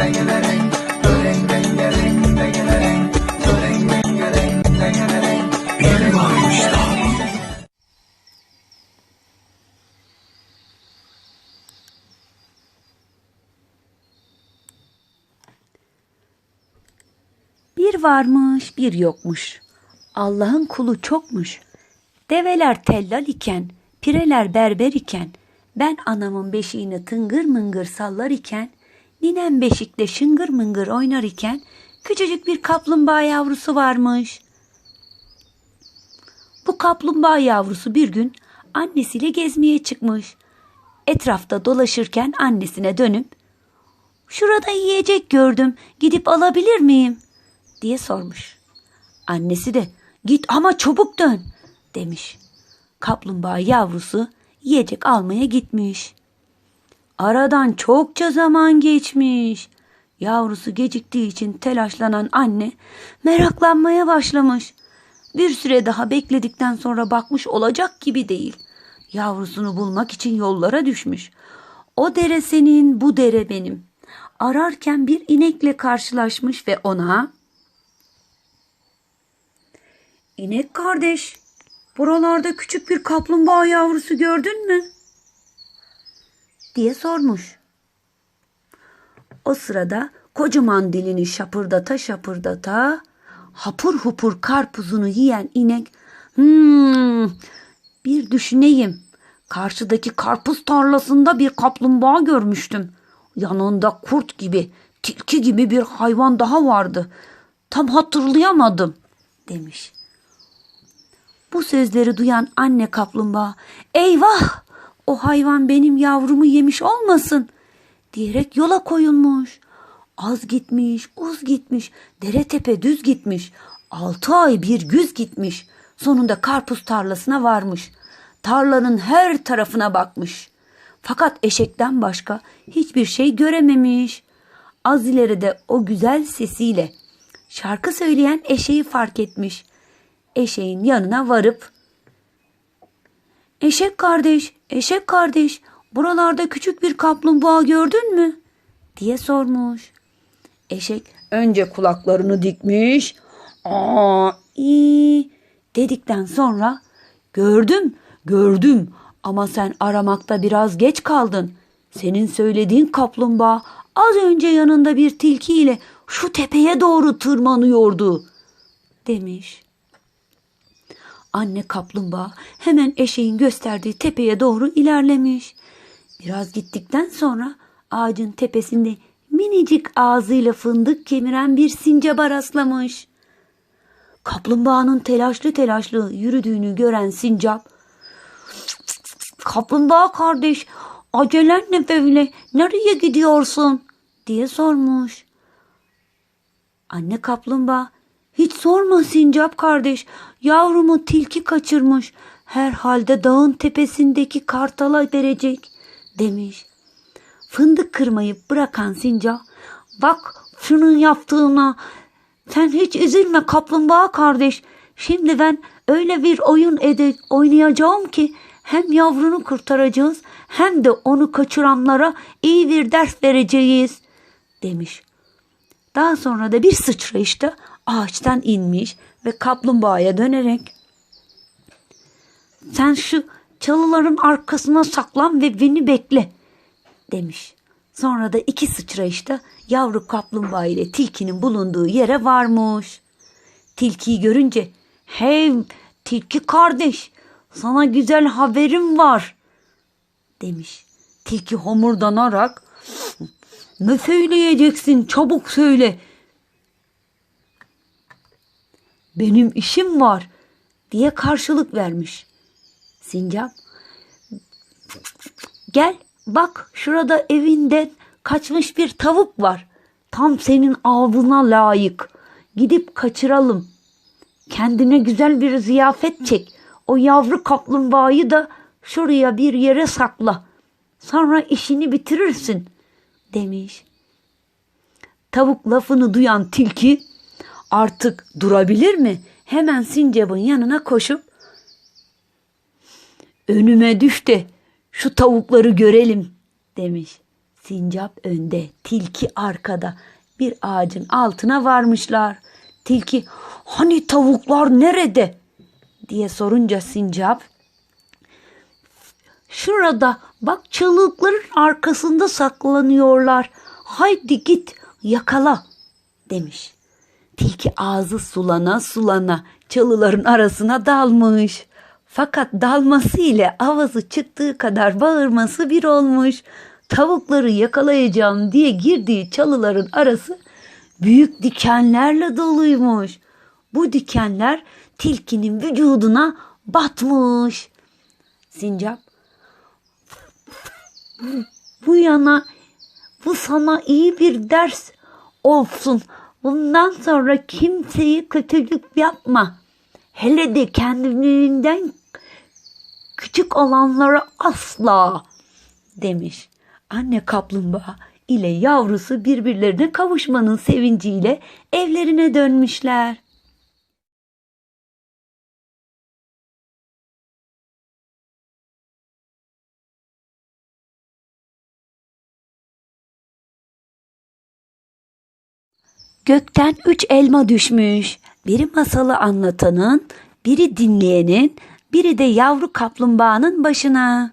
Bir varmış bir yokmuş. Allah'ın kulu çokmuş. Develer tellal iken, pireler berber iken, ben anamın beşiğini tıngır mıngır sallar iken, ninem beşikte şıngır mıngır oynar iken, küçücük bir kaplumbağa yavrusu varmış. Bu kaplumbağa yavrusu bir gün annesiyle gezmeye çıkmış. Etrafta dolaşırken annesine dönüp, Şurada yiyecek gördüm, gidip alabilir miyim? diye sormuş. Annesi de git ama çabuk dön demiş. Kaplumbağa yavrusu yiyecek almaya gitmiş. Aradan çokça zaman geçmiş. Yavrusu geciktiği için telaşlanan anne meraklanmaya başlamış. Bir süre daha bekledikten sonra bakmış olacak gibi değil. Yavrusunu bulmak için yollara düşmüş. O dere senin, bu dere benim. Ararken bir inekle karşılaşmış ve ona İnek kardeş, buralarda küçük bir kaplumbağa yavrusu gördün mü? Diye sormuş. O sırada kocaman dilini şapırdata şapırdata hapur hupur karpuzunu yiyen inek hmm, bir düşüneyim. Karşıdaki karpuz tarlasında bir kaplumbağa görmüştüm. Yanında kurt gibi, tilki gibi bir hayvan daha vardı. Tam hatırlayamadım demiş. Bu sözleri duyan anne kaplumbağa eyvah o hayvan benim yavrumu yemiş olmasın diyerek yola koyulmuş. Az gitmiş, uz gitmiş, dere tepe düz gitmiş. Altı ay bir güz gitmiş. Sonunda karpuz tarlasına varmış. Tarlanın her tarafına bakmış. Fakat eşekten başka hiçbir şey görememiş. Az ileride o güzel sesiyle şarkı söyleyen eşeği fark etmiş eşeğin yanına varıp Eşek kardeş, eşek kardeş, buralarda küçük bir kaplumbağa gördün mü? diye sormuş. Eşek önce kulaklarını dikmiş. Aa, iyi dedikten sonra gördüm, gördüm ama sen aramakta biraz geç kaldın. Senin söylediğin kaplumbağa az önce yanında bir tilkiyle şu tepeye doğru tırmanıyordu demiş. Anne kaplumbağa hemen eşeğin gösterdiği tepeye doğru ilerlemiş. Biraz gittikten sonra ağacın tepesinde minicik ağzıyla fındık kemiren bir sincaba rastlamış. Kaplumbağanın telaşlı telaşlı yürüdüğünü gören sincap, Kaplumbağa kardeş, acelen ne böyle, nereye gidiyorsun? diye sormuş. Anne kaplumbağa, hiç sorma Sincap kardeş. Yavrumu tilki kaçırmış. Herhalde dağın tepesindeki kartala verecek demiş. Fındık kırmayı bırakan Sincap bak şunun yaptığına sen hiç üzülme kaplumbağa kardeş. Şimdi ben öyle bir oyun ede oynayacağım ki hem yavrunu kurtaracağız hem de onu kaçıranlara iyi bir ders vereceğiz demiş. Daha sonra da bir sıçrayışta ağaçtan inmiş ve kaplumbağaya dönerek sen şu çalıların arkasına saklan ve beni bekle demiş. Sonra da iki sıçrayışta yavru kaplumbağa ile tilkinin bulunduğu yere varmış. Tilkiyi görünce hey tilki kardeş sana güzel haberim var demiş. Tilki homurdanarak ne söyleyeceksin çabuk söyle benim işim var diye karşılık vermiş. Sincap gel bak şurada evinde kaçmış bir tavuk var. Tam senin avına layık. Gidip kaçıralım. Kendine güzel bir ziyafet çek. O yavru kaplumbağayı da şuraya bir yere sakla. Sonra işini bitirirsin demiş. Tavuk lafını duyan tilki artık durabilir mi? Hemen sincapın yanına koşup önüme düş de şu tavukları görelim demiş. Sincap önde, tilki arkada. Bir ağacın altına varmışlar. Tilki hani tavuklar nerede? diye sorunca sincap Şurada bak çalılıkların arkasında saklanıyorlar. Haydi git yakala demiş. Tilki ağzı sulana sulana çalıların arasına dalmış. Fakat dalması ile avazı çıktığı kadar bağırması bir olmuş. Tavukları yakalayacağım diye girdiği çalıların arası büyük dikenlerle doluymuş. Bu dikenler tilkinin vücuduna batmış. Sincap bu yana bu sana iyi bir ders olsun. Bundan sonra kimseyi kötülük yapma. Hele de kendinden küçük olanlara asla demiş. Anne kaplumbağa ile yavrusu birbirlerine kavuşmanın sevinciyle evlerine dönmüşler. Gökten üç elma düşmüş. Biri masalı anlatanın, biri dinleyenin, biri de yavru kaplumbağanın başına.